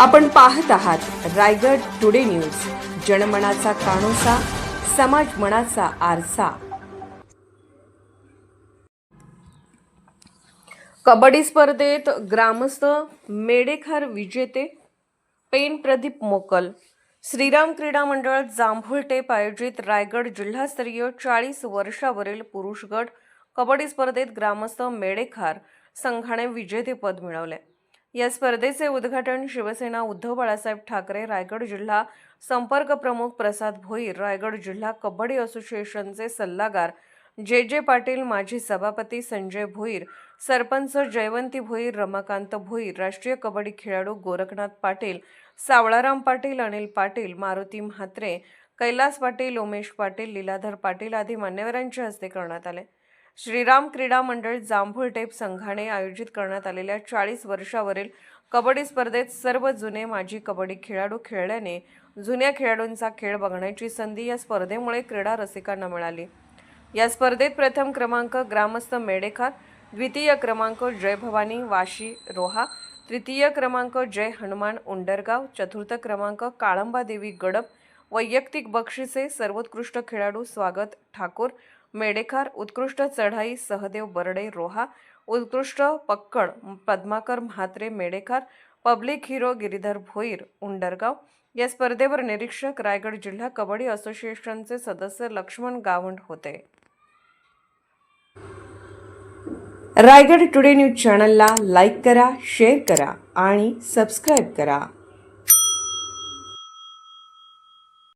आपण पाहत आहात रायगड टुडे न्यूज. जनमनाचा कानोसा समाज मनाचा आरसा. कबड्डी स्पर्धेत ग्रामस्थ मेडेखार विजेते पेन प्रदीप मोकल. श्रीराम क्रीडा मंडळ जांभुळटेप आयोजित रायगड जिल्हास्तरीय चाळीस वर्षावरील पुरुष गट कबड्डी स्पर्धेत ग्रामस्थ मेडेखार संघाने विजेतेपद मिळवले. या स्पर्धेचे उद्घाटन शिवसेना उद्धव बाळासाहेब ठाकरे रायगड जिल्हा संपर्क प्रमुख प्रसाद भोईर रायगड जिल्हा कबड्डी असोसिएशनचे सल्लागार जे जे पाटील माजी सभापती संजय भोईर सरपंच जयवंती भोईर रमाकांत भोईर राष्ट्रीय कबड्डी खेळाडू गोरखनाथ पाटील सावळाराम पाटील अनिल पाटील मारुती म्हात्रे कैलास पाटील उमेश पाटील लीलाधर पाटील आदी मान्यवरांच्या हस्ते करण्यात आले. श्रीराम क्रीडा मंडळ जांभूळ टेप संघाने आयोजित करण्यात आलेल्या चाळीस वर्षावरील कबड्डी स्पर्धेत सर्व जुने माजी कबड्डी खेळाडू खेळल्याने जुन्या खेळाडूंचा खेळ बघण्याची संधी या स्पर्धेमुळे क्रीडा रसिकांना मिळाली. या स्पर्धेत प्रथम क्रमांक ग्रामस्थ मेडेखार द्वितीय क्रमांक जय भवानी वाशी रोहा तृतीय क्रमांक जय हनुमान उंडरगाव चतुर्थ क्रमांक काळंबादेवी गडप वैयक्तिक बक्षिसे सर्वोत्कृष्ट खेळाडू स्वागत ठाकूर मेडेखार उत्कृष्ट चढाई सहदेव बर्डे रोहा उत्कृष्ट पक्कड पद्माकर म्हात्रे मेडेखार पब्लिक हिरो गिरीधर भोईर उंडरगाव. या स्पर्धेवर निरीक्षक रायगड जिल्हा कबड्डी असोसिएशनचे सदस्य लक्ष्मण गावंड होते. रायगड टुडे न्यूज चॅनलला लाईक करा शेअर करा आणि सबस्क्राईब करा.